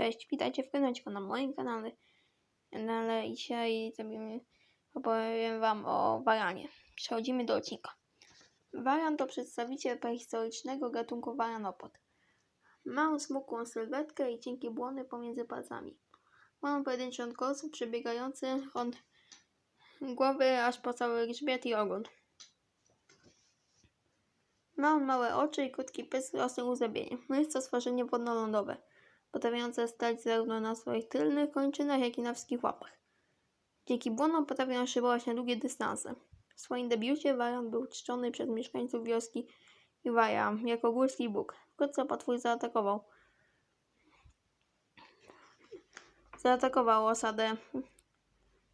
Cześć, witajcie w kanale na moim kanale. kanale i dzisiaj zrobimy, opowiem wam o waranie. Przechodzimy do odcinka. Waran to przedstawiciel prehistorycznego gatunku waranopod. Ma on smukłą sylwetkę i cienkie błony pomiędzy palcami. Ma on pojedynczy przebiegający od głowy aż po cały grzbiet i ogon. Ma on małe oczy i krótki pysk o stylu zębienie. Jest to stworzenie wodnolodowe potrafiące stać zarówno na swoich tylnych kończynach, jak i na wszystkich łapach. Dzięki błonom potrafią szybować na długie dystanse. W swoim debiucie Waran był czczony przez mieszkańców wioski Iwaja jako górski bóg. Wkrótce potwór zaatakował. Zaatakował osadę,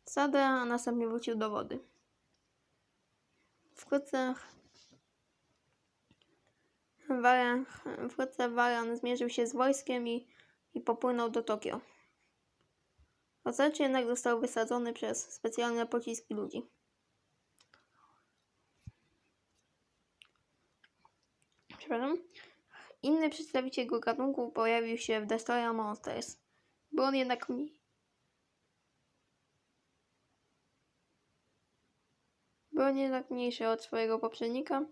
osadę, a następnie wrócił do wody. Wkrótce Waran, wkrótce Waran zmierzył się z wojskiem i, i popłynął do Tokio. Osacie jednak został wysadzony przez specjalne pociski ludzi. Przepraszam. Inny przedstawiciel jego gatunku pojawił się w Destroyer Monsters. Był on jednak mniej. Był on jednak mniejszy od swojego poprzednika.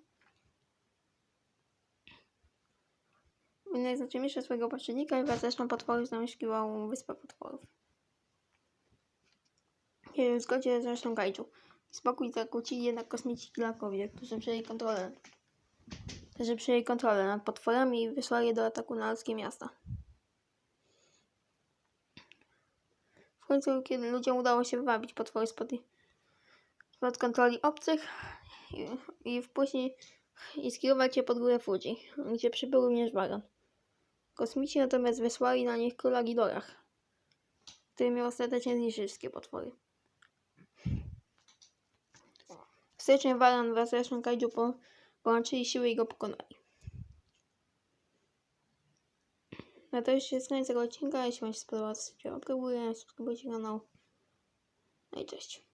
Jednak znacznie swojego poprzednika i wraz z resztą potworów zamieszkiwał wyspę potworów. W zgodzie z resztą kaiju. Spokój zakłócili jednak kosmici Glakowie, którzy przejęli kontrolę, którzy przejęli kontrolę nad potworami i wysłali je do ataku na ludzkie miasta. W końcu, kiedy ludziom udało się wywabić potwory spod, spod kontroli obcych i, i wpuścić i skierować je pod górę Fuji, gdzie przybył również wagon. Kosmici natomiast wysłali na nich króla Gidorach, który miał ostatecznie zniszczyć wszystkie potwory. W styczniu Waran wraz z resztą kaiju po, połączyli siły i go pokonali. Na to już jest koniec tego odcinka. Jeśli Wam się spodobał, to subskrybujcie kanał. No i cześć.